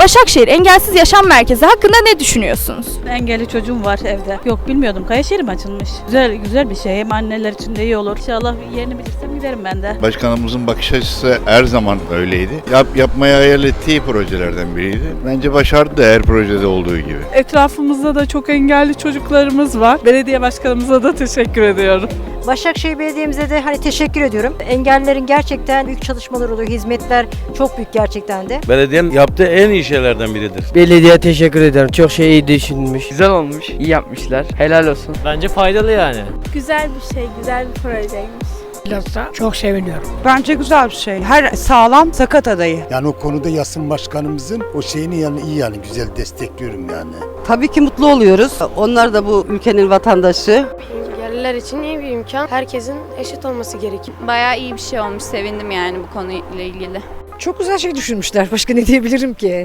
Başakşehir Engelsiz Yaşam Merkezi hakkında ne düşünüyorsunuz? Engelli çocuğum var evde. Yok bilmiyordum. Kayaşehir mi açılmış? Güzel güzel bir şey. Hem anneler için de iyi olur. İnşallah yerini bilirsem giderim ben de. Başkanımızın bakış açısı her zaman öyleydi. Yap, yapmaya hayal ettiği projelerden biriydi. Bence başardı da her projede olduğu gibi. Etrafımızda da çok engelli çocuklarımız var. Belediye başkanımıza da teşekkür ediyorum. Başakşehir Belediye'mize de hani teşekkür ediyorum. Engellilerin gerçekten büyük çalışmaları oluyor. Hizmetler çok büyük gerçekten de. Belediyenin yaptığı en iyi şeylerden biridir. Belediye teşekkür ederim. Çok şey iyi düşünmüş. Güzel olmuş, iyi yapmışlar. Helal olsun. Bence faydalı yani. Güzel bir şey, güzel bir projeymiş. Çok seviniyorum. Bence güzel bir şey. Her sağlam sakat adayı. Yani o konuda Yasın Başkanımızın o şeyini yani iyi yani güzel destekliyorum yani. Tabii ki mutlu oluyoruz. Onlar da bu ülkenin vatandaşı. Engelliler için iyi bir imkan. Herkesin eşit olması gerekir. Bayağı iyi bir şey olmuş. Sevindim yani bu konuyla ilgili. Çok güzel şey düşünmüşler. Başka ne diyebilirim ki?